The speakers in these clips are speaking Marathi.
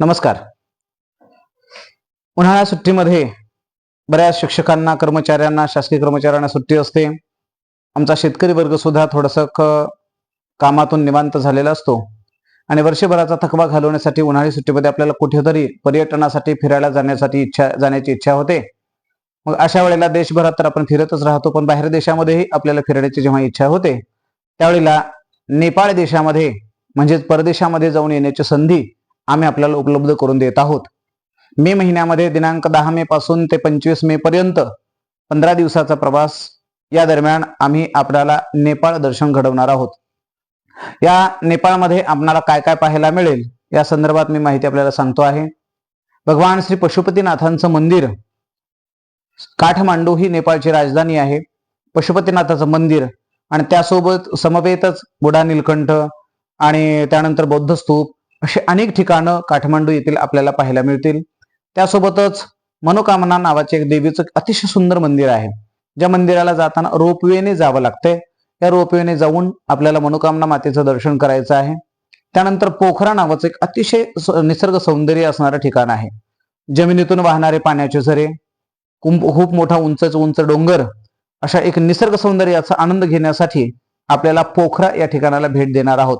नमस्कार. उन्हाळ्या सुट्टीमध्ये बऱ्याच शिक्षकांना कर्मचाऱ्यांना शासकीय कर्मचाऱ्यांना सुट्टी असते. आमचा शेतकरी वर्ग सुद्धा थोडस कामातून निवांत झालेला असतो. आणि वर्षभराचा थकवा घालवण्यासाठी उन्हाळी सुट्टीमध्ये आपल्याला कुठेतरी पर्यटनासाठी फिरायला जाण्यासाठी इच्छा जाण्याची इच्छा होते. मग अशा वेळेला देशभरात तर आपण फिरतच राहतो पण बाहेर देशामध्येही आपल्याला फिरण्याची जेव्हा इच्छा होते त्यावेळेला नेपाळ देशामध्ये म्हणजेच परदेशामध्ये जाऊन येण्याची संधी आम्ही आपल्याला उपलब्ध करून देत आहोत. मे महिन्यामध्ये दिनांक दहा मे पासून ते पंचवीस मे पर्यंत पंधरा दिवसाचा प्रवास या दरम्यान आम्ही आपल्याला नेपाळ दर्शन घडवणार आहोत. या नेपाळमध्ये आपणाला काय काय पाहायला मिळेल या संदर्भात मी माहिती आपल्याला सांगतो आहे. भगवान श्री पशुपतीनाथांचं मंदिर काठमांडू ही नेपाळची राजधानी आहे. पशुपतीनाथाचं मंदिर आणि त्यासोबत समवेतच बुडा नीलकंठ आणि त्यानंतर बौद्ध स्तूप अशी अनेक ठिकाणं काठमांडू येथील आपल्याला पाहायला मिळतील. त्यासोबतच मनोकामना नावाचे एक देवीचं अतिशय सुंदर मंदिर आहे. ज्या मंदिराला जाताना रोपवेने जावं लागतंय या रोपवेने जाऊन आपल्याला मनोकामना मातेचं दर्शन करायचं आहे. त्यानंतर पोखरा नावाचं एक अतिशय निसर्ग सौंदर्य असणारं ठिकाण आहे. जमिनीतून वाहणारे पाण्याचे झरे कुंभ खूप मोठा उंच उंच डोंगर अशा एक निसर्ग सौंदर्याचा आनंद घेण्यासाठी आपल्याला पोखरा या ठिकाणाला भेट देणार आहोत.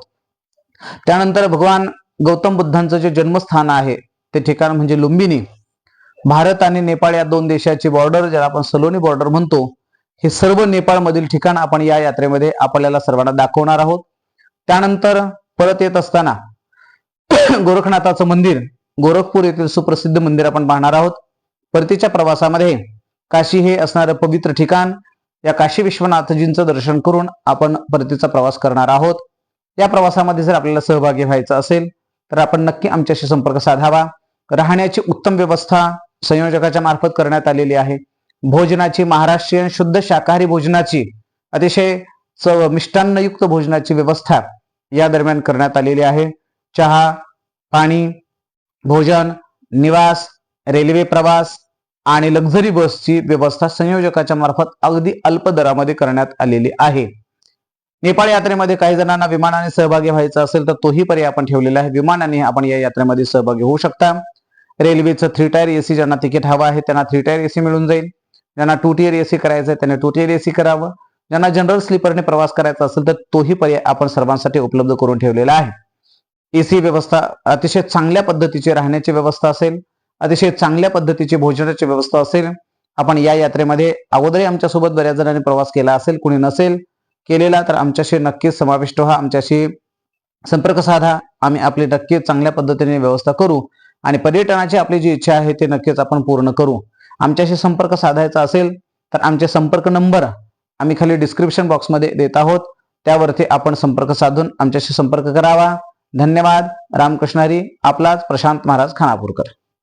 त्यानंतर भगवान गौतम बुद्धांचं जे जन्मस्थान आहे ते ठिकाण म्हणजे लुंबिनी. भारत आणि नेपाळ या दोन देशाची बॉर्डर ज्याला आपण सलोनी बॉर्डर म्हणतो हे सर्व नेपाळमधील ठिकाण आपण या यात्रेमध्ये आपल्याला सर्वांना दाखवणार आहोत. त्यानंतर परत येत असताना गोरखनाथाचं मंदिर गोरखपूर येथील सुप्रसिद्ध मंदिर आपण पाहणार आहोत. परतीच्या प्रवासामध्ये काशी हे असणारं पवित्र ठिकाण या काशी विश्वनाथजींचं दर्शन करून आपण परतीचा प्रवास करणार आहोत. या प्रवासामध्ये जर आपल्याला सहभागी व्हायचं असेल तर आपण नक्की आमच्याशी संपर्क साधावा. राहण्याची उत्तम व्यवस्था संयोजकाच्या मार्फत करण्यात आलेली आहे. भोजनाची महाराष्ट्रीयन शुद्ध शाकाहारी भोजनाची अतिशय चव मिष्टान्नयुक्त भोजनाची व्यवस्था या दरम्यान करण्यात आलेली आहे. चहा पाणी भोजन निवास रेल्वे प्रवास आणि लक्झरी बसची व्यवस्था संयोजकाच्या मार्फत अगदी अल्प दरामध्ये करण्यात आलेली आहे. नेपाळ यात्रेमध्ये काही जणांना विमानाने सहभागी व्हायचं असेल तर तोही पर्याय आपण ठेवलेला आहे. विमानाने आपण या यात्रेमध्ये सहभागी होऊ शकता. रेल्वेचं थ्री टायर एसी ज्यांना तिकीट हवं आहे त्यांना थ्री टायर एसी मिळून जाईल. ज्यांना टू टीयर एसी करायचं आहे त्यांनी टू टीयर एसी करावं. ज्यांना जनरल स्लीपरने प्रवास करायचा असेल तर तोही पर्याय आपण सर्वांसाठी उपलब्ध करून ठेवलेला आहे. एसी व्यवस्था अतिशय चांगल्या पद्धतीची राहण्याची व्यवस्था असेल. अतिशय चांगल्या पद्धतीची भोजनाची व्यवस्था असेल. आपण या यात्रेमध्ये अगोदरही आमच्यासोबत बऱ्याच जणांनी प्रवास केला असेल कुणी नसेल केलेला तर आमच्याशी नक्कीच समाविष्ट व्हा. आमच्याशी संपर्क साधा. आम्ही आपली नक्कीच चांगल्या पद्धतीने व्यवस्था करू आणि पर्यटनाची आपली जी इच्छा आहे ते नक्कीच आपण पूर्ण करू. आमच्याशी संपर्क साधायचा असेल तर आमचे संपर्क नंबर आम्ही खाली डिस्क्रिप्शन बॉक्समध्ये देत आहोत. त्यावरती आपण संपर्क साधून आमच्याशी संपर्क करावा. धन्यवाद. रामकृष्णारी. आपलाच प्रशांत महाराज खानापूरकर.